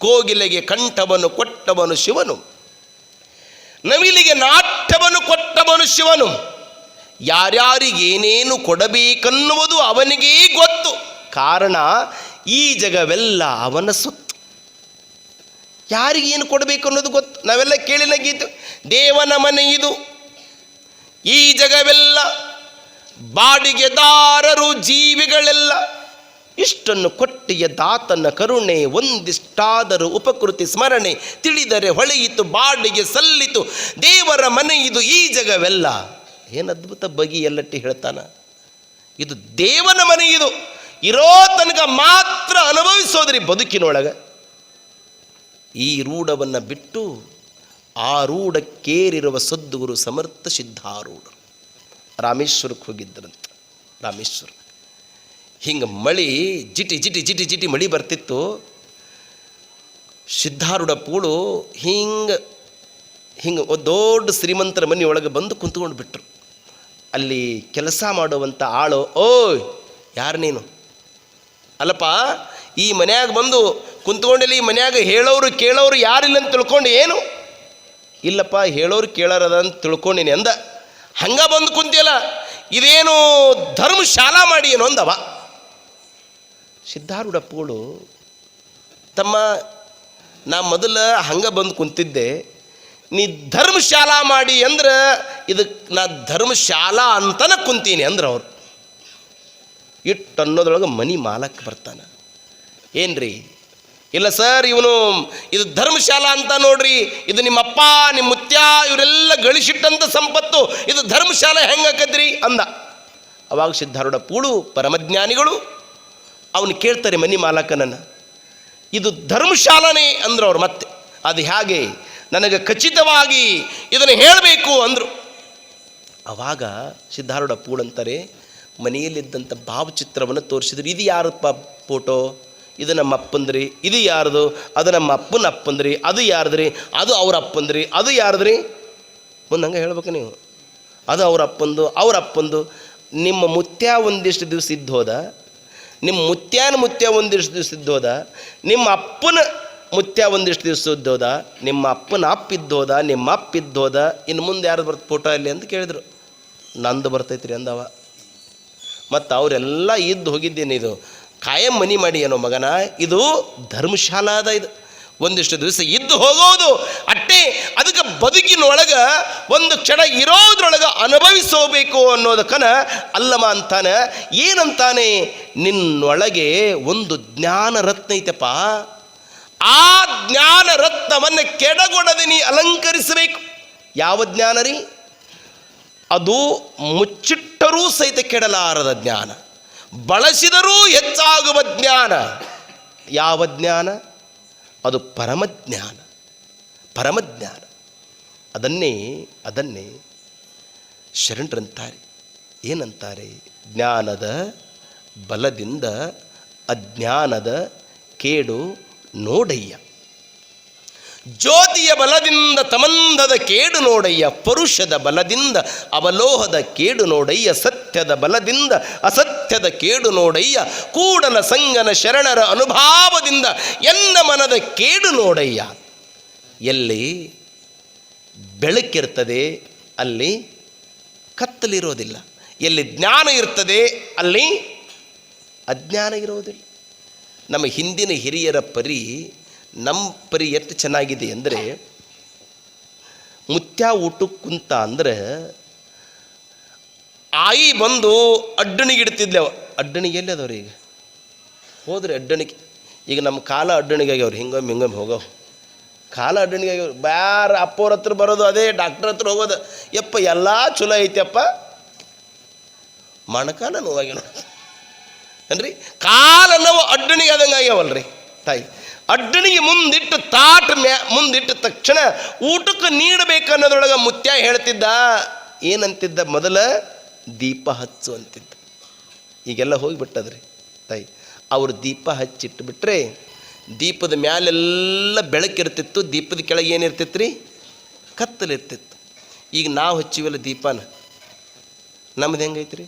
ಕೋಗಿಲೆಗೆ ಕಂಠವನ್ನು ಕೊಟ್ಟವನು ಶಿವನು. ನವಿಲಿಗೆ ನಾಟ್ಯವನ್ನು ಕೊಟ್ಟವನು ಶಿವನು. ಯಾರ್ಯಾರಿಗೇನೇನು ಕೊಡಬೇಕನ್ನುವುದು ಅವನಿಗೇ ಗೊತ್ತು. ಕಾರಣ, ಈ ಜಗವೆಲ್ಲ ಅವನ ಸೊತ್ತು ಯಾರಿಗೇನು ಕೊಡಬೇಕು ಅನ್ನೋದು ಗೊತ್ತು. ನಾವೆಲ್ಲ ಕೇಳಿ ನಗೀತು ದೇವನ ಮನೆ ಇದು. ಈ ಜಗವೆಲ್ಲ ಬಾಡಿಗೆದಾರರು ಜೀವಿಗಳೆಲ್ಲ. ಇಷ್ಟನ್ನು ಕೊಟ್ಟಿಯ ದಾತನ ಕರುಣೆ ಒಂದಿಷ್ಟಾದರೂ ಉಪಕೃತಿ ಸ್ಮರಣೆ ತಿಳಿದರೆ ಹೊಳೆಯಿತು, ಬಾಡಿಗೆ ಸಲ್ಲಿತು, ದೇವರ ಮನೆ ಇದು ಈ ಜಗವೆಲ್ಲ. ಏನು ಅದ್ಭುತ ಬಗಿ ಎಲ್ಲಟ್ಟಿ ಹೇಳ್ತಾನ? ಇದು ದೇವನ ಮನೆ ಇದು. ಇರೋ ತನಕ ಮಾತ್ರ ಅನುಭವಿಸೋದ್ರಿ ಬದುಕಿನೊಳಗೆ. ಈ ರೂಢವನ್ನು ಬಿಟ್ಟು ಆ ರೂಢಕ್ಕೇರಿರುವ ಸದ್ಗುರು ಸಮರ್ಥ ಸಿದ್ಧಾರೂಢರು. ರಾಮೇಶ್ವರಕ್ಕೆ ಹೋಗಿದ್ದರಂತ ರಾಮೇಶ್ವರ. ಹಿಂಗೆ ಮಳಿ ಜಿಟಿ ಜಿಟಿ ಜಿಟಿ ಜಿಟಿ ಮಳಿ ಬರ್ತಿತ್ತು. ಸಿದ್ಧಾರೂಢ ಪೂಳು ಹಿಂಗೆ ಹಿಂಗೆ ದೊಡ್ಡ ಶ್ರೀಮಂತರ ಮನೆ ಒಳಗೆ ಬಂದು ಕುಂತ್ಕೊಂಡು ಬಿಟ್ರು. ಅಲ್ಲಿ ಕೆಲಸ ಮಾಡುವಂಥ ಆಳು, ಓಯ್, ಯಾರು ನೀನು? ಅಲ್ಲಪ್ಪ, ಈ ಮನ್ಯಾಗ ಬಂದು ಕುಂತ್ಕೊಂಡಿಲ್ಲ ಈ ಮನ್ಯಾಗ ಹೇಳೋರು ಕೇಳೋರು ಯಾರಿಲ್ಲ ಅಂತ ತಿಳ್ಕೊಂಡು ಏನು? ಇಲ್ಲಪ್ಪ, ಹೇಳೋರು ಕೇಳೋರದ ಅಂತ ತಿಳ್ಕೊಂಡಿನಿ ಅಂದ. ಹಂಗ ಬಂದು ಕುಂತಿಯಲ್ಲ, ಇದೇನು ಧರ್ಮಶಾಲಾ ಮಾಡಿ ಏನು ಅಂದವ. ಸಿದ್ಧಾರೂಢಪ್ಪಗಳು ತಮ್ಮ, ನಾ ಮೊದಲ ಹಂಗ ಬಂದು ಕುಂತಿದ್ದೆ, ನೀ ಧರ್ಮಶಾಲಾ ಮಾಡಿ ಅಂದ್ರೆ ಇದಕ್ಕೆ ನಾ ಧರ್ಮಶಾಲಾ ಅಂತನ ಕುಂತೀನಿ ಅಂದ್ರೆ ಅವ್ರು. ಇಟ್ಟು ಅನ್ನೋದ್ರೊಳಗೆ ಮನಿ ಮಾಲಕ್ ಬರ್ತಾನೆ. ಏನ್ರಿ? ಇಲ್ಲ ಸರ್, ಇವನು ಇದು ಧರ್ಮಶಾಲಾ ಅಂತ ನೋಡ್ರಿ, ಇದು ನಿಮ್ಮಪ್ಪ ನಿಮ್ಮ ಮುತ್ಯ, ಇವರೆಲ್ಲ ಗಳಿಸಿಟ್ಟಂಥ ಸಂಪತ್ತು, ಇದು ಧರ್ಮಶಾಲೆ ಹೆಂಗಾಕದ್ರಿ ಅಂದ. ಅವಾಗ ಸಿದ್ಧಾರೂಢ ಪೂಳು ಪರಮಜ್ಞಾನಿಗಳು ಅವನು ಕೇಳ್ತಾರೆ, ಮನಿ ಮಾಲಕನನ್ನು. ಇದು ಧರ್ಮಶಾಲನೆ ಅಂದ್ರು ಅವ್ರು ಮತ್ತೆ. ಅದು ಹೇಗೆ? ನನಗೆ ಖಚಿತವಾಗಿ ಇದನ್ನು ಹೇಳಬೇಕು ಅಂದರು. ಆವಾಗ ಸಿದ್ಧಾರೂಢ ಪೂಳ್ ಅಂತಾರೆ ಮನೆಯಲ್ಲಿದ್ದಂಥ ಭಾವಚಿತ್ರವನ್ನು ತೋರಿಸಿದ್ರು. ಇದು ಯಾರಪ್ಪ ಫೋಟೋ ಇದು ನಮ್ಮ ಅಪ್ಪಂದ್ರಿ. ಇದು ಯಾರ್ದು? ಅದು ನಮ್ಮ ಅಪ್ಪನ ಅಪ್ಪಂದ್ರಿ. ಅದು ಯಾರ್ದ್ರಿ? ಅದು ಅವ್ರ ಅಪ್ಪಂದ್ರಿ. ಅದು ಯಾರ್ದ್ರಿ? ಮುಂದೆ ಹಂಗೆ ಹೇಳ್ಬೇಕು ನೀವು. ಅದು ಅವ್ರ ಅಪ್ಪಂದು ಅವ್ರ ಅಪ್ಪಂದು. ನಿಮ್ಮ ಮುತ್ಯ ಒಂದಿಷ್ಟು ದಿವಸ ಇದ್ದು ಹೋದ. ನಿಮ್ಮ ಮುತ್ಯಾನ ಮುತ್ಯ ಒಂದಿಷ್ಟು ದಿವಸ ಇದ್ದೋದ ನಿಮ್ಮ ಅಪ್ಪನ ಮುತ್ಯ ಒಂದಿಷ್ಟು ದಿವಸ ಇದ್ದೋದ, ನಿಮ್ಮ ಅಪ್ಪನ ಅಪ್ಪ ಇದ್ದೋದ, ನಿಮ್ಮ ಅಪ್ಪ ಇದ್ದೋದ, ಇನ್ನು ಮುಂದೆ ಯಾರು ಬರ್ತ ಫೋಟೋ ಅಲ್ಲಿ ಅಂತ ಕೇಳಿದ್ರು. ನಂದು ಬರ್ತೈತ್ರಿ ಅಂದವ. ಮತ್ತು ಅವರೆಲ್ಲ ಇದ್ದು ಹೋಗಿದ್ದೇನೆ ಇದು. ಕಾಯಂ ಮನಿ ಮಾಡಿ ಏನೋ ಮಗನ, ಇದು ಧರ್ಮಶಾಲಾದ ಇದು. ಒಂದಿಷ್ಟು ದಿವಸ ಇದ್ದು ಹೋಗೋದು ಅದಕ್ಕೆ ಬದುಕಿನೊಳಗೆ ಒಂದು ಕ್ಷಣ ಇರೋದ್ರೊಳಗೆ ಅನುಭವಿಸೋಬೇಕು ಅನ್ನೋದಕ್ಕನ ಅಲ್ಲಮ ಅಂತಾನೆ. ಏನಂತಾನೆ? ನಿನ್ನೊಳಗೆ ಒಂದು ಜ್ಞಾನ ರತ್ನ ಐತಪ್ಪ. ಆ ಜ್ಞಾನ ರತ್ನವನ್ನು ಕೆಡಗೊಡದೆ ನೀ ಅಲಂಕರಿಸಬೇಕು. ಯಾವ ಜ್ಞಾನ ರೀ? ಅದು ಮುಚ್ಚಿಟ್ಟರೂ ಸಹಿತ ಕೆಡಲಾರದ ಜ್ಞಾನ. ಬಳಸಿದರೂ ಹೆಚ್ಚಾಗುವ ಜ್ಞಾನ. ಯಾವ ಜ್ಞಾನ? ಅದು ಪರಮಜ್ಞಾನ. ಪರಮಜ್ಞಾನ. ಅದನ್ನೇ ಅದನ್ನೇ ಶರಣರಂತಾರೆ. ಏನಂತಾರೆ? ಜ್ಞಾನದ ಬಲದಿಂದ ಅಜ್ಞಾನದ ಕೇಡು ನೋಡಯ್ಯ. ಜ್ಯೋತಿಯ ಬಲದಿಂದ ತಮಂದದ ಕೇಡು ನೋಡಯ್ಯ. ಪುರುಷದ ಬಲದಿಂದ ಅವಲೋಹದ ಕೇಡು ನೋಡಯ್ಯ. ಸತ್ಯದ ಬಲದಿಂದ ಅಸತ್ಯದ ಕೇಡು ನೋಡಯ್ಯ. ಕೂಡಲ ಸಂಗನ ಶರಣರ ಅನುಭಾವದಿಂದ ಎನ್ನ ಮನದ ಕೇಡು ನೋಡಯ್ಯ. ಎಲ್ಲಿ ಬೆಳಕಿರ್ತದೆ, ಅಲ್ಲಿ ಕತ್ತಲಿರೋದಿಲ್ಲ. ಎಲ್ಲಿ ಜ್ಞಾನ ಇರ್ತದೆ, ಅಲ್ಲಿ ಅಜ್ಞಾನ ಇರೋದಿಲ್ಲ. ನಮ್ಮ ಹಿಂದಿನ ಹಿರಿಯರ ಪರಿ, ನಮ್ಮ ಪರಿ ಎಷ್ಟು ಚೆನ್ನಾಗಿದೆ ಅಂದರೆ, ಮುತ್ಯ ಊಟಕ್ಕೆ ಕುಂತ ಅಂದ್ರೆ, ಆಯಿ ಬಂದು ಅಡ್ಡಣಿಗೆ ಇಡ್ತಿದ್ಲೆ ಅವ. ಅಡ್ಡಣಿಗೆ ಎಲ್ಲಿ ಅದಾವ್ರಿ ಈಗ ಹೋದ್ರೆ ಅಡ್ಡಣಿಗೆ. ಈಗ ನಮ್ಮ ಕಾಲ ಅಡ್ಡಣಿಗೆ ಆಗ್ಯಾವ್ರಿ ಹಿಂಗೊಮ್ಮೆ ಹಿಂಗೊಮ್ಮೆ ಹೋಗವು ಕಾಲ ಅಡ್ಡಣಿಗೆ ಬ್ಯಾರ ಅಪ್ಪವ್ರ ಹತ್ರ ಬರೋದು ಅದೇ ಡಾಕ್ಟ್ರ್ ಹತ್ರ ಹೋಗೋದು. ಯಪ್ಪ, ಎಲ್ಲ ಚಲೋ ಐತೆಪ್ಪ ಮಣಕಾಲ ನೋವಾಗಿ ಅನ್ರಿ ಕಾಲ ನೋವು ಅಡ್ಡಣಿಗೆ ಆದಂಗೆ ಆಗ್ಯಾವಲ್ರಿ, ತಾಯಿ. ಅಡ್ಡಣಿಗೆ ಮುಂದಿಟ್ಟು ತಾಟ ಮ್ಯಾ, ಮುಂದಿಟ್ಟ ತಕ್ಷಣ ಊಟಕ್ಕೆ ನೀಡಬೇಕನ್ನೋದ್ರೊಳಗೆ ಮುತ್ಯ ಹೇಳ್ತಿದ್ದ, ಏನಂತಿದ್ದ ಮೊದಲ? ದೀಪ ಹಚ್ಚು ಅಂತಿದ್ದ. ಈಗೆಲ್ಲ ಹೋಗಿಬಿಟ್ಟದ್ರಿ, ತಾಯಿ. ಅವರು ದೀಪ ಹಚ್ಚಿಟ್ಟು ಬಿಟ್ರೆ ದೀಪದ ಮ್ಯಾಲೆಲ್ಲ ಬೆಳಕಿರ್ತಿತ್ತು, ದೀಪದ ಕೆಳಗೆ ಏನಿರ್ತಿತ್ತು ರೀ ಕತ್ತಲಿರ್ತಿತ್ತು. ಈಗ ನಾವು ಹಚ್ಚಿವಲ್ಲ ದೀಪನ. ನಮ್ದು ಹೆಂಗೈತೆ ರೀ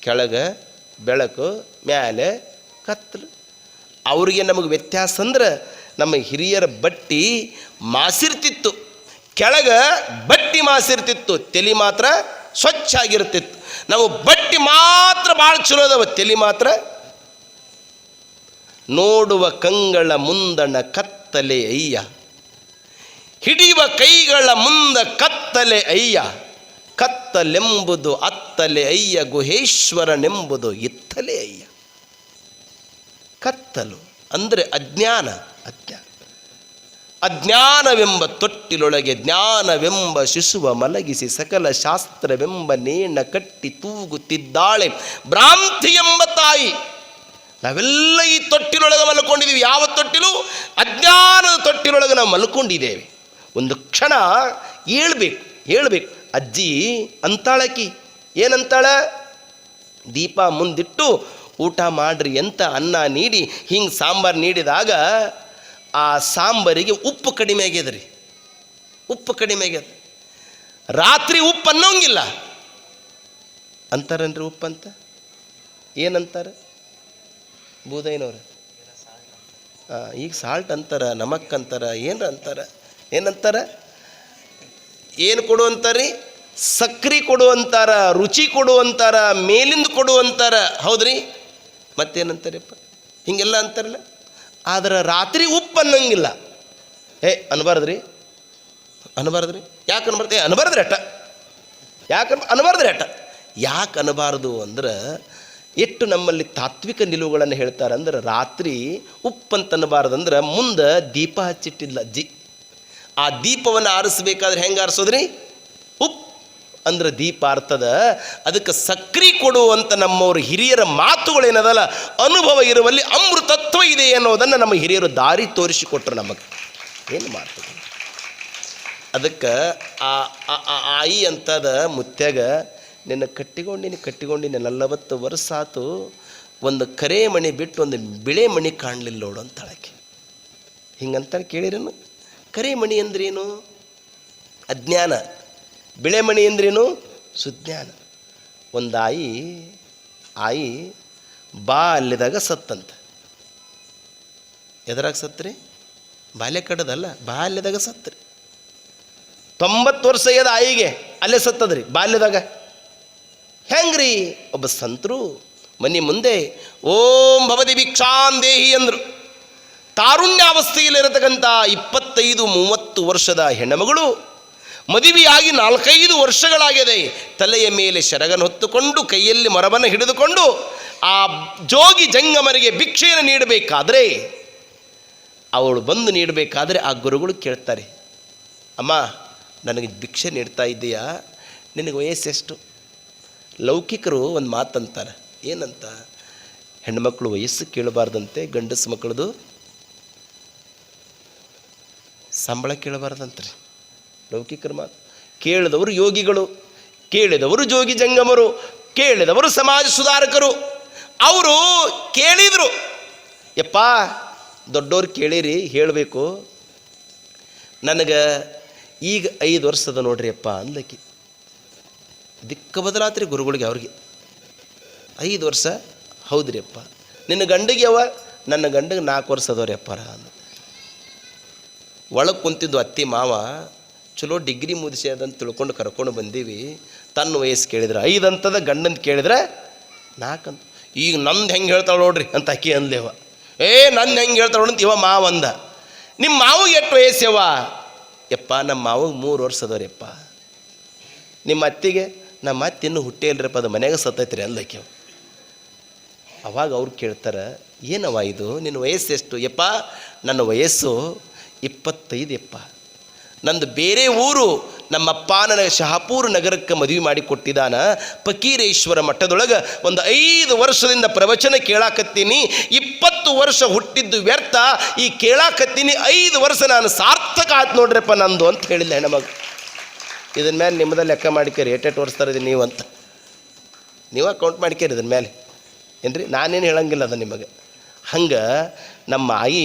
ಕೆಳಗೆ ಬೆಳಕು, ಮ್ಯಾಲೆ ಕತ್ತಲು. ಅವ್ರಿಗೆ ನಮಗೆ ವ್ಯತ್ಯಾಸ ಅಂದ್ರೆ ನಮ್ಮ ಹಿರಿಯರ ಬಟ್ಟಿ ಮಾಸಿರ್ತಿತ್ತು. ಕೆಳಗೆ ಬಟ್ಟಿ ಮಾಸಿರ್ತಿತ್ತು. ತಲೆ ಮಾತ್ರ ಸ್ವಚ್ಛ ಆಗಿರ್ತಿತ್ತು ನಾವು ಬಟ್ಟಿ ಮಾತ್ರ ಭಾಳ ಚಲೋ ಅದಾವ. ತಲೆ ಮಾತ್ರ ನೋಡುವ ಕಂಗಳ ಮುಂದಣ ಕತ್ತಲೆ ಅಯ್ಯ. ಹಿಡಿಯುವ ಕೈಗಳ ಮುಂದ ಕತ್ತಲೆ ಅಯ್ಯ. ಕತ್ತಲೆಂಬುದು ಅತ್ತಲೆ ಅಯ್ಯ, ಗುಹೇಶ್ವರನೆಂಬುದು ಇತ್ತಲೆ ಅಯ್ಯ. ಕತ್ತಲು ಅಂದರೆ ಅಜ್ಞಾನ ಅಜ್ಞಾನ. ಅಜ್ಞಾನವೆಂಬ ತೊಟ್ಟಿಲೊಳಗೆ ಜ್ಞಾನವೆಂಬ ಶಿಶುವ ಮಲಗಿಸಿ ಸಕಲ ಶಾಸ್ತ್ರವೆಂಬ ನೇಣ ಕಟ್ಟಿ ತೂಗುತ್ತಿದ್ದಾಳೆ. ಭ್ರಾಂತಿ ಎಂಬ ತಾಯಿ. ನಾವೆಲ್ಲ ಈ ತೊಟ್ಟಿನೊಳಗೆ ಮಲ್ಕೊಂಡಿದ್ದೀವಿ ಯಾವ ತೊಟ್ಟಿಲು? ಅಜ್ಞಾನದ ತೊಟ್ಟಿನೊಳಗೆ ನಾವು ಮಲ್ಕೊಂಡಿದ್ದೇವೆ. ಒಂದು ಕ್ಷಣ ಹೇಳ್ಬೇಕು ಹೇಳ್ಬೇಕು. ಅಜ್ಜಿ, ಅಂತಾಳಕಿ, ಏನಂತಾಳ? ದೀಪ ಮುಂದಿಟ್ಟು, ಊಟ ಮಾಡ್ರಿ ಅಂತ ಅನ್ನ ನೀಡಿ, ಹಿಂಗೆ ಸಾಂಬಾರು ನೀಡಿದಾಗ ಆ ಸಾಂಬಾರಿಗೆ ಉಪ್ಪು ಕಡಿಮೆ ಆಗ್ಯದ್ರಿ. ಉಪ್ಪು ಕಡಿಮೆ ಆಗ್ಯದ. ರಾತ್ರಿ ಉಪ್ಪು ಅನ್ನೋಂಗಿಲ್ಲ ಅಂತಾರನ್ರಿ ಉಪ್ಪಂತ? ಏನಂತಾರೆ? ಬೂದೈನವ್ರು. ಈಗ ಸಾಲ್ಟ್ ಅಂತಾರ, ನಮಕ್ ಅಂತಾರ, ಏನ್ ಅಂತಾರ? ಏನಂತಾರ? ಏನು ಕೊಡು ಅಂತಾರಿ? ಸಕ್ರೆ ಕೊಡು ಅಂತಾರ, ರುಚಿ ಕೊಡು ಅಂತಾರ, ಮೇಲಿಂದ ಕೊಡು ಅಂತಾರ. ಹೌದ್ರಿ? ಮತ್ತೇನಂತಾರಪ್ಪ? ಹಿಂಗೆಲ್ಲ ಅಂತಾರಲ್ಲ? ಆದ್ರೆ ರಾತ್ರಿ ಉಪ್ಪು ಅನ್ನಂಗಿಲ್ಲ. ಏ, ಅನ್ಬಾರ್ದ್ರಿ? ಅನ್ಬಾರ್ದ್ರಿ? ಯಾಕೆ ಅನ್ಬಾರ್ದು ಏ, ಅನ್ಬಾರ್ದ್ರಿ ಅಟ್ಟ. ಯಾಕೆ ಅನ್ ಅನ್ಬಾರ್ದ್ರಿ ಅಟ್ಟ. ಯಾಕೆ ಅನ್ಬಾರ್ದು ಅಂದ್ರೆ ಎಷ್ಟು ನಮ್ಮಲ್ಲಿ ತಾತ್ವಿಕ ನಿಲುವುಗಳನ್ನು ಹೇಳ್ತಾರೆ ಅಂದ್ರೆ ರಾತ್ರಿ ಉಪ್ಪಂತ ಅಂದ್ರೆ ಮುಂದೆ ದೀಪ ಹಚ್ಚಿಟ್ಟಿಲ್ಲ ಅಜ್ಜಿ ಆ ದೀಪವನ್ನು ಆರಿಸ್ಬೇಕಾದ್ರೆ ಹೆಂಗೆ ಆರಿಸೋದ್ರಿ ಉಪ್ ಅಂದ್ರೆ ದೀಪ ಆರ್ತದ ಅದಕ್ಕೆ ಸಕ್ರಿ ಕೊಡುವಂಥ ನಮ್ಮವ್ರ ಹಿರಿಯರ ಮಾತುಗಳೇನದಲ್ಲ ಅನುಭವ ಇರುವಲ್ಲಿ ಅಮೃತತ್ವ ಇದೆ ಅನ್ನೋದನ್ನು ನಮ್ಮ ಹಿರಿಯರು ದಾರಿ ತೋರಿಸಿಕೊಟ್ರು ನಮಗೆ ಏನು ಮಾಡ್ತದೆ ಅದಕ್ಕೆ ಆ ಆ- ಆ ಆಯಿ ಅಂತದ ಮುತ್ಯಾಗ ನಿನ್ನ ಕಟ್ಟಿಕೊಂಡಿನಿ ಕಟ್ಟಿಕೊಂಡಿನಿ ನಲವತ್ತು ವರ್ಷ ಆತು, ಒಂದು ಕರೆ ಮಣಿ ಬಿಟ್ಟು ಒಂದು ಬಿಳೆ ಮಣಿ ಕಾಣಲಿಲ್ಲ ನೋಡು ಅಂತಾಳಕ್ಕೆ. ಹಿಂಗಂತ ಕೇಳಿರೇನು ಕರೆ ಮಣಿ ಅಂದ್ರೇನು? ಅಜ್ಞಾನ. ಬಿಳೆ ಮಣಿ ಅಂದ್ರೇನು? ಸುಜ್ಞಾನ. ಒಂದು ಆಯಿ ಆಯಿ ಬಾಲ್ಯದಾಗ ಸತ್ತಂತ. ಎದ್ರಾಗ ಸತ್ರಿ? ಬಾಲ್ಯ ಕಡದಲ್ಲ ಬಾಲ್ಯದಾಗ ಸತ್ರಿ. ತೊಂಬತ್ತು ವರ್ಷ ಆಯಿಗೆ, ಅಲ್ಲೇ ಸತ್ತದ್ರಿ, ಬಾಲ್ಯದಾಗ. ಹೆಂಗ್ರಿ? ಒಬ್ಬ ಸಂತರು ಮನೆ ಮುಂದೆ, ಓಂ ಭವದಿ ಭವತಿ ಭಿಕ್ಷಾಂದೇಹಿ ಅಂದರು. ತಾರುಣ್ಯಾವಸ್ಥೆಯಲ್ಲಿರತಕ್ಕಂಥ ಇಪ್ಪತ್ತೈದು, ಮೂವತ್ತು ವರ್ಷದ ಹೆಣ್ಣುಮಗಳು ಮದುವೆಯಾಗಿ ನಾಲ್ಕೈದು ವರ್ಷಗಳಾಗಿದೆ. ತಲೆಯ ಮೇಲೆ ಶರಗನ ಹೊತ್ತುಕೊಂಡು, ಕೈಯಲ್ಲಿ ಮರವನ್ನು ಹಿಡಿದುಕೊಂಡು, ಆ ಜೋಗಿ ಜಂಗಮರಿಗೆ ಭಿಕ್ಷೆಯನ್ನು ನೀಡಬೇಕಾದ್ರೆ, ಅವಳು ಬಂದು ನೀಡಬೇಕಾದ್ರೆ ಆ ಗುರುಗಳು ಕೇಳ್ತಾರೆ, ಅಮ್ಮ, ನನಗೆ ಭಿಕ್ಷೆ ನೀಡ್ತಾ ಇದ್ದೀಯಾ? ನಿನಗೆ ವಯಸ್ಸೆಷ್ಟು? ಲೌಕಿಕರು ಒಂದು ಮಾತಂತಾರೆ. ಏನಂತ? ಹೆಣ್ಮಕ್ಳು ವಯಸ್ಸು ಕೇಳಬಾರ್ದಂತೆ, ಗಂಡಸು ಮಕ್ಕಳದು ಸಂಬಳ ಕೇಳಬಾರ್ದಂತ್ರಿ. ಲೌಕಿಕರ ಮಾತು. ಕೇಳಿದವರು ಯೋಗಿಗಳು, ಕೇಳಿದವರು ಜೋಗಿ ಜಂಗಮರು, ಕೇಳಿದವರು ಸಮಾಜ ಸುಧಾರಕರು. ಅವರು ಕೇಳಿದರು. ಯಪ್ಪ ದೊಡ್ಡವ್ರು ಕೇಳಿರಿ, ಹೇಳಬೇಕು. ನನಗೆ ಈಗ ಐದು ವರ್ಷದ ನೋಡ್ರಿ ಅಪ್ಪ ಅಂದ್ಲಕ್ಕಿ ದಿಕ್ಕ ಬದಲಾತ್ರಿ ಗುರುಗಳಿಗೆ ಅವ್ರಿಗೆ. ಐದು ವರ್ಷ, ಹೌದ್ರಿ ಅಪ್ಪ. ನಿನ್ನ ಗಂಡಿಗೆ ಅವ, ನನ್ನ ಗಂಡಿಗೆ ನಾಲ್ಕು ವರ್ಷ ಅದವ್ರಿ ಅಪ್ಪಾರ ಅಂದ. ಒಳಗೆ ಕುಂತಿದ್ದು ಅತ್ತಿ ಮಾವ, ಚಲೋ ಡಿಗ್ರಿ ಮುಗಿಸಿ ಅದಂತ ತಿಳ್ಕೊಂಡು ಕರ್ಕೊಂಡು ಬಂದೀವಿ. ತನ್ನ ವಯಸ್ಸು ಕೇಳಿದ್ರೆ ಐದು ಅಂತದ ಗಂಡಂತ ಕೇಳಿದ್ರೆ ನಾಲ್ಕಂತ ಈಗ ನಂದು ಹೆಂಗೆ ಹೇಳ್ತಾಳೆ ನೋಡ್ರಿ ಅಂತ ಅಕ್ಕಿ ಅಂದೇವ ಏ, ನಂದು ಹೆಂಗೆ ಹೇಳ್ತಾಳೆ ಅಂತ ಇವ ಮಾವ ಅಂದ. ನಿಮ್ಮ ಮಾವಿಗೆ ಎಷ್ಟು ವಯಸ್ಸವ ಯಪ್ಪ ನಮ್ಮ ಮಾವಿಗೆ ಮೂರು ವರ್ಷ ಅದಾವ್ರಿಯಪ್ಪ ನಿಮ್ಮ ಅತ್ತಿಗೆ ನಮ್ಮ ಮತ್ತೆ ಇನ್ನೂ ಹುಟ್ಟೇ ಇಲ್ರಪ್ಪ, ಅದು ಮನೆಗೆ ಸತ್ತೈತ್ರಿ ಅಲ್ಲಕ್ಕೆ ಅವಾಗ ಅವ್ರು ಕೇಳ್ತಾರೆ ಏನವ ಇದು? ನಿನ್ನ ವಯಸ್ಸು ಎಷ್ಟು? ಯಪ್ಪ, ನನ್ನ ವಯಸ್ಸು ಇಪ್ಪತ್ತೈದು ಯಪ್ಪ. ನಂದು ಬೇರೆ ಊರು ನಮ್ಮಪ್ಪ ನನಗೆ ಶಹಾಪುರ ನಗರಕ್ಕೆ ಮದುವೆ ಮಾಡಿ ಕೊಟ್ಟಿದ್ದಾನ. ಫಕೀರೇಶ್ವರ ಮಠದೊಳಗೆ ಒಂದು ಐದು ವರ್ಷದಿಂದ ಪ್ರವಚನ ಕೇಳಾಕತ್ತೀನಿ. ಇಪ್ಪತ್ತು ವರ್ಷ ಹುಟ್ಟಿದ್ದು ವ್ಯರ್ಥ, ಈ ಕೇಳಾಕತ್ತೀನಿ. ಐದು ವರ್ಷ ನಾನು ಸಾರ್ಥಕ ಆಯ್ತು ನೋಡ್ರಪ್ಪ ನಂದು ಅಂತ ಹೇಳಿಲ್ಲ ಹೆಣ್ಮಗ ಇದನ್ನ ಮೇಲೆ ನಿಮ್ಮದೇ ಲೆಕ್ಕ ಮಾಡಿಕೇರಿ ತೋರಿಸ್ತಾರೆ ವರ್ಷ ನೀವು ಅಂತ. ನೀವು ಕೌಂಟ್ ಮಾಡಿಕೇರಿ ಇದನ್ನ ಮೇಲೆ ಏನ್ರಿ? ನಾನೇನು ಹೇಳಂಗಿಲ್ಲ ಅದು ನಿಮಗೆ. ಹಂಗೆ ನಮ್ಮ ಆಯಿ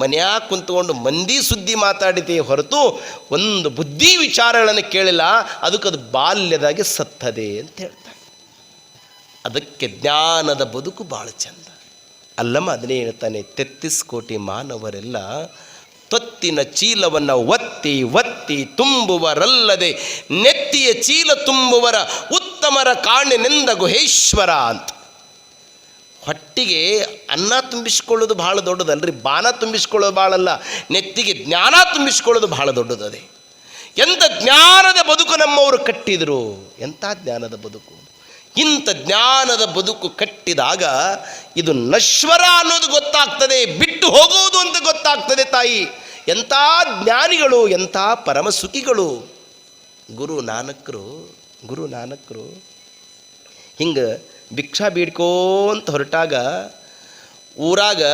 ಮನ್ಯಾಗ ಕುಂತ್ಕೊಂಡು ಮಂದಿ ಸುದ್ದಿ ಮಾತಾಡಿದೆ ಹೊರತು ಒಂದು ಬುದ್ಧಿ ವಿಚಾರಗಳನ್ನು ಕೇಳಿಲ್ಲ, ಅದಕ್ಕೆ ಅದು ಬಾಲ್ಯದಾಗಿ ಸತ್ತದೆ ಅಂತ ಹೇಳ್ತಾರೆ ಅದಕ್ಕೆ ಜ್ಞಾನದ ಬದುಕು ಭಾಳ ಚಂದ. ಅಲ್ಲಮ್ಮ ಅದನ್ನೇ ಹೇಳ್ತಾನೆ ತೆತ್ತಿಸ್ ಕೋಟಿ ಮಾನವರೆಲ್ಲ ತೊತ್ತಿನ ಚೀಲವನ್ನು ಒತ್ತಿ ಒತ್ತಿ ತುಂಬುವರಲ್ಲದೆ ನೆತ್ತಿಯ ಚೀಲ ತುಂಬುವರ ಉತ್ತಮರ ಕಾಣಿನೆಂದ ಗುಹೇಶ್ವರ ಅಂತ. ಹೊಟ್ಟಿಗೆ ಅನ್ನ ತುಂಬಿಸ್ಕೊಳ್ಳೋದು ಭಾಳ ದೊಡ್ಡದಲ್ರಿ? ಬಾನ ತುಂಬಿಸ್ಕೊಳ್ಳೋದು ಭಾಳಲ್ಲ ನೆತ್ತಿಗೆ ಜ್ಞಾನ ತುಂಬಿಸ್ಕೊಳ್ಳೋದು ಭಾಳ ದೊಡ್ಡದದೆ. ಎಂಥ ಜ್ಞಾನದ ಬದುಕು ನಮ್ಮವರು ಕಟ್ಟಿದರು? ಎಂಥ ಜ್ಞಾನದ ಬದುಕು? ಇಂಥ ಜ್ಞಾನದ ಬದುಕು ಕಟ್ಟಿದಾಗ ಇದು ನಶ್ವರ ಅನ್ನೋದು ಗೊತ್ತಾಗ್ತದೆ, ಬಿಟ್ಟು ಹೋಗುವುದು ಅಂತ ಗೊತ್ತಾಗ್ತದೆ ತಾಯಿ. ಎಂಥ ಜ್ಞಾನಿಗಳು, ಎಂಥ ಪರಮ ಸುಖಿಗಳು. ಗುರು ನಾನಕರು ಗುರು ನಾನಕರು. ಹಿಂಗೆ ಭಿಕ್ಷಾ ಬೀಡ್ಕೋಂತ ಹೊರಟಾಗ ಊರಾಗ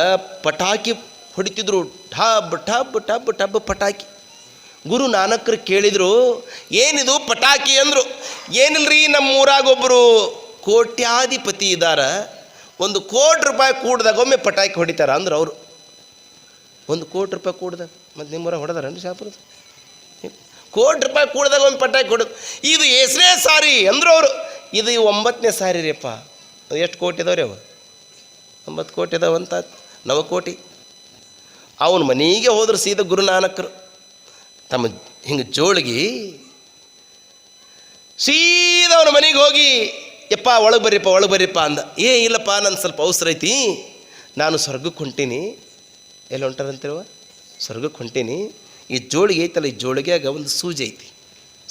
ಪಟಾಕಿ ಹೊಡಿತಿದ್ರು. ಠಬ್ ಠಬ್ ಠಬ್ ಠಬ್ ಪಟಾಕಿ. ಗುರು ನಾನಕರು ಕೇಳಿದರು, ಏನಿದು ಪಟಾಕಿ ಅಂದರು. ಏನಿಲ್ರಿ ನಮ್ಮ ಊರಾಗೊಬ್ಬರು ಕೋಟ್ಯಾಧಿಪತಿ ಇದ್ದಾರೆ ಒಂದು ಕೋಟಿ ರೂಪಾಯಿ ಕೂಡ್ದಾಗ ಒಮ್ಮೆ ಪಟಾಕಿ ಹೊಡಿತಾರ ಅಂದ್ರೆ ಅವರು. ಒಂದು ಕೋಟಿ ರೂಪಾಯಿ ಕೂಡ್ದಾಗ. ಮತ್ತು ನಿಮ್ಮೂರ ಹೊಡೆದಾರೇನು ಶಾಪುರದ? ಕೋಟಿ ರೂಪಾಯಿ ಕೂಡ್ದಾಗ ಒಂದು ಪಟ್ಟಾಯಿ ಕೊಡೋದು ಇದು ಎಷ್ಟನೇ ಸಾರಿ ಅಂದ್ರೆ ಅವರು ಇದು ಒಂಬತ್ತನೇ ಸಾರಿ ರೀಪ್ಪ ಅದು ಎಷ್ಟು ಕೋಟಿ ಇದಾವ್ರಿ ಅವ? ಒಂಬತ್ತು ಕೋಟಿ ಅಂತ ನವಕೋಟಿ ಅವನ ಮನೆಗೆ ಹೋದ್ರೆ ಸೀದಾ ಗುರುನಾನಕರು ತಮ್ಮ ಹಿಂಗೆ ಜೋಳಿಗೆ ಸೀದಾ ಅವನ ಮನೆಗೆ ಹೋಗಿ, ಯಪ್ಪ, ಒಳಗೆ ಬರ್ರಿಪ್ಪ ಒಳಗೆ ಬರ್ರಿಪ್ಪ ಅಂದ. ಏ, ಇಲ್ಲಪ್ಪ ನನ್ನ ಸ್ವಲ್ಪ ಅವಸರ ಐತಿ. ನಾನು ಸ್ವರ್ಗಕ್ಕೆ ಹೊಂಟೀನಿ. ಎಲ್ಲಿ ಹೊಂಟಾರಂತಿರುವ ಸ್ವರ್ಗಕ್ಕೆ ಹೊಂಟೀನಿ. ಈ ಜೋಳಿಗೆ ಐತಲ್ಲ, ಈ ಜೋಳಿಗೆಯಾಗ ಒಂದು ಸೂಜಿ ಐತಿ.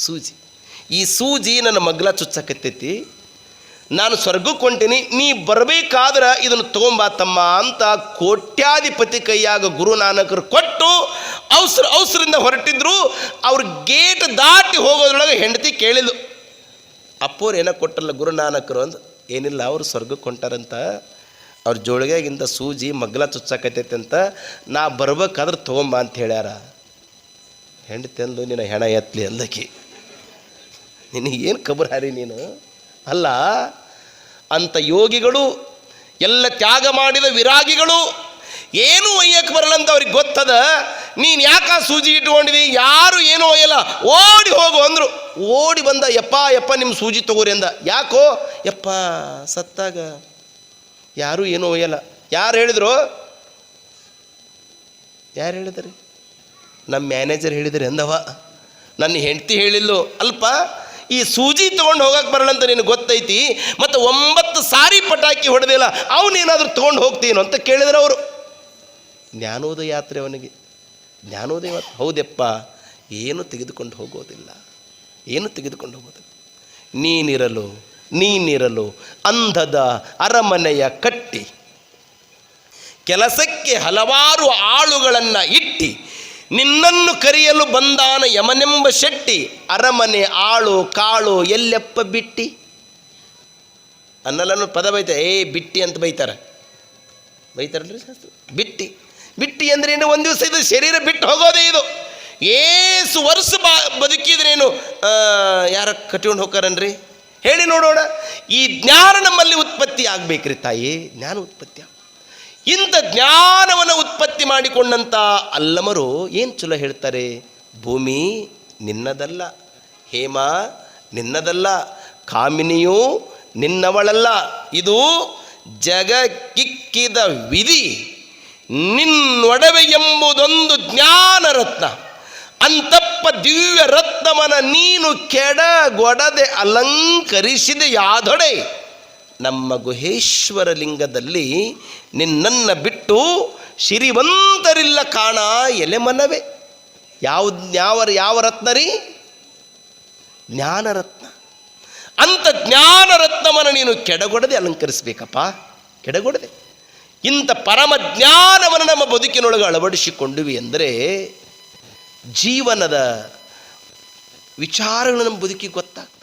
ಸೂಜಿ. ಈ ಸೂಜಿ ನನ್ನ ಮಗ್ಲ ಚುಚ್ಚಕತ್ತೈತಿ. ನಾನು ಸ್ವರ್ಗಕ್ಕೆ ಹೊಂಟೀನಿ, ನೀ ಬರಬೇಕಾದ್ರೆ ಇದನ್ನು ತೊಗೊಂಬಾ ತಮ್ಮ ಅಂತ ಕೋಟ್ಯಾಧಿಪತಿ ಕೈಯಾಗ ಗುರುನಾನಕರು ಕೊಟ್ಟು ಅವಸರ ಅವಸರಿಂದ ಹೊರಟಿದ್ರು. ಅವ್ರ ಗೇಟ್ ದಾಟಿ ಹೋಗೋದ್ರೊಳಗೆ ಹೆಂಡತಿ ಕೇಳಿದ್ಲು. ಅಪ್ಪೋರು ಏನೋ ಕೊಟ್ಟಲ್ಲ ಗುರುನಾನಕರು ಅಂತ ಏನಿಲ್ಲ, ಅವರು ಸ್ವರ್ಗಕ್ಕೆ ಹೊಂಟಾರಂತ. ಅವ್ರ ಜೋಳಿಗೆಗಿಂತ ಸೂಜಿ ಮಗ್ಲ ಚುಚ್ಚಾಕತೈತೆ ಅಂತ ನಾ ಬರ್ಬೇಕಾದ್ರೆ ತೊಗೊಂಬ ಅಂತ ಹೇಳ್ಯಾರ. ಅಂದು ನಿನ್ನ ಹೆಣ ಎತ್ತಲಿ ಅಂದಕಿ. ನಿನಗೇನು ಕಬರ್ ಹಾರಿ ನೀನು? ಅಲ್ಲ ಅಂಥ ಯೋಗಿಗಳು, ಎಲ್ಲ ತ್ಯಾಗ ಮಾಡಿದ ವಿರಾಗಿಗಳು, ಏನು ಒಯ್ಯಕ್ಕೆ ಬರಲ್ಲ ಅಂತ ಅವ್ರಿಗೆ ಗೊತ್ತದ? ನೀನು ಯಾಕೆ ಸೂಜಿ ಇಟ್ಕೊಂಡಿದಿ? ಯಾರು ಏನೂ ಒಯ್ಯಲ್ಲ? ಓಡಿ ಹೋಗು ಅಂದರು. ಓಡಿ ಬಂದ, ಯಪ್ಪ ಯಪ್ಪ ನಿಮ್ಮ ಸೂಜಿ ತಗೋರಿ ಅಂದ. ಯಾಕೋ? ಯಪ್ಪ, ಸತ್ತಾಗ ಯಾರೂ ಏನೂ ಒಯ್ಯಲ್ಲ. ಯಾರು ಹೇಳಿದ್ರು? ಯಾರು ಹೇಳಿದ್ರಿ? ನಮ್ಮ ಮ್ಯಾನೇಜರ್ ಹೇಳಿದ್ರಿ ಅಂದವ. ನನ್ನ ಹೆಂಡತಿ ಹೇಳಿಲ್ಲು ಅಲ್ಪ, ಈ ಸೂಜಿ ತೊಗೊಂಡು ಹೋಗಕ್ಕೆ ಬರಲ್ಲ ಅಂತ ನಿನಗೆ ಗೊತ್ತೈತಿ? ಮತ್ತು ಒಂಬತ್ತು ಸಾರಿ ಪಟಾಕಿ ಹೊಡೆದಿಲ್ಲ ಅವನೇನಾದರೂ ತೊಗೊಂಡು ಹೋಗ್ತೀನೋ ಅಂತ ಕೇಳಿದ್ರು ಅವರು. ಜ್ಞಾನೋದಯ ಯಾತ್ರೆ ಅವನಿಗೆ. ಜ್ಞಾನೋದಯ. ಹೌದಪ್ಪ, ಏನು ತೆಗೆದುಕೊಂಡು ಹೋಗೋದಿಲ್ಲ. ಏನು ತೆಗೆದುಕೊಂಡು ಹೋಗೋದಿಲ್ಲ. ನೀನಿರಲು ನೀನಿರಲು ಅಂಧದ ಅರಮನೆಯ ಕಟ್ಟಿ. ಕೆಲಸಕ್ಕೆ ಹಲವಾರು ಆಳುಗಳನ್ನು ಇಟ್ಟಿ. ನಿನ್ನನ್ನು ಕರೆಯಲು ಬಂದಾನ ಯಮನೆಂಬ ಶೆಟ್ಟಿ. ಅರಮನೆ ಆಳು ಕಾಳು ಎಲ್ಲೆಪ್ಪ ಬಿಟ್ಟಿ? ಅನ್ನಲನ್ನು ಪದ ಬೈತಾರೆ. ಏ, ಬಿಟ್ಟಿ ಅಂತ ಬೈತಾರೆ. ಬೈತಾರಲ್ರಿ ಶಾಸ್ತ್ರ? ಬಿಟ್ಟಿ. ಬಿಟ್ಟಿ ಅಂದ್ರೇನು ಒಂದು ದಿವಸ ಇದು ಶರೀರ ಬಿಟ್ಟು ಹೋಗೋದೇ ಇದು. ಏಸು ವರ್ಷ ಬಾ ಬದುಕಿದ್ರೇನು ಯಾರ ಕಟ್ಕೊಂಡು ಹೋಗ್ತಾರನ್ರಿ? ಹೇಳಿ ನೋಡೋಣ. ಈ ಜ್ಞಾನ ನಮ್ಮಲ್ಲಿ ಉತ್ಪತ್ತಿ ಆಗಬೇಕ್ರಿ ತಾಯಿ, ಜ್ಞಾನ ಉತ್ಪತ್ತಿ ಇಂಥ ಜ್ಞಾನವನ್ನು ಉತ್ಪತ್ತಿ ಮಾಡಿಕೊಂಡಂಥ ಅಲ್ಲಮರು ಏನು ಚಲೋ ಹೇಳ್ತಾರೆ? ಭೂಮಿ ನಿನ್ನದಲ್ಲ, ಹೇಮ ನಿನ್ನದಲ್ಲ, ಕಾಮಿನಿಯೂ ನಿನ್ನವಳಲ್ಲ. ಇದು ಜಗಕ್ಕಿಕ್ಕಿದ ವಿಧಿ. ನಿನ್ನೊಡವೆ ಎಂಬುದೊಂದು ಜ್ಞಾನ ರತ್ನ ಅಂತಪ್ಪ ದಿವ್ಯ ರತ್ನಮನ ನೀನು ಕೆಡ ಗೊಡದೆ ಅಲಂಕರಿಸಿದ ಯಾದೊಡೆ. ನಮ್ಮ ಗುಹೇಶ್ವರ ಲಿಂಗದಲ್ಲಿ ನಿನ್ನನ್ನು ಬಿಟ್ಟು ಸಿರಿವಂತರಿಲ್ಲ ಕಾಣ ಎಲೆ ಮನವೇ. ಯಾವ ಯಾವ ಯಾವ ರತ್ನ ರೀ? ಜ್ಞಾನರತ್ನ. ಅಂಥ ಜ್ಞಾನರತ್ನವನ್ನು ನೀನು ಕೆಡಗೊಡದೆ ಅಲಂಕರಿಸಬೇಕಪ್ಪ. ಕೆಡಗೊಡದೆ. ಇಂಥ ಪರಮ ಜ್ಞಾನವನ್ನು ನಮ್ಮ ಬದುಕಿನೊಳಗೆ ಅಳವಡಿಸಿಕೊಂಡಿವಿ ಅಂದರೆ ಜೀವನದ ವಿಚಾರಗಳು ನಮ್ಮ ಬದುಕಿಗೆ ಗೊತ್ತಾಗ್ತವೆ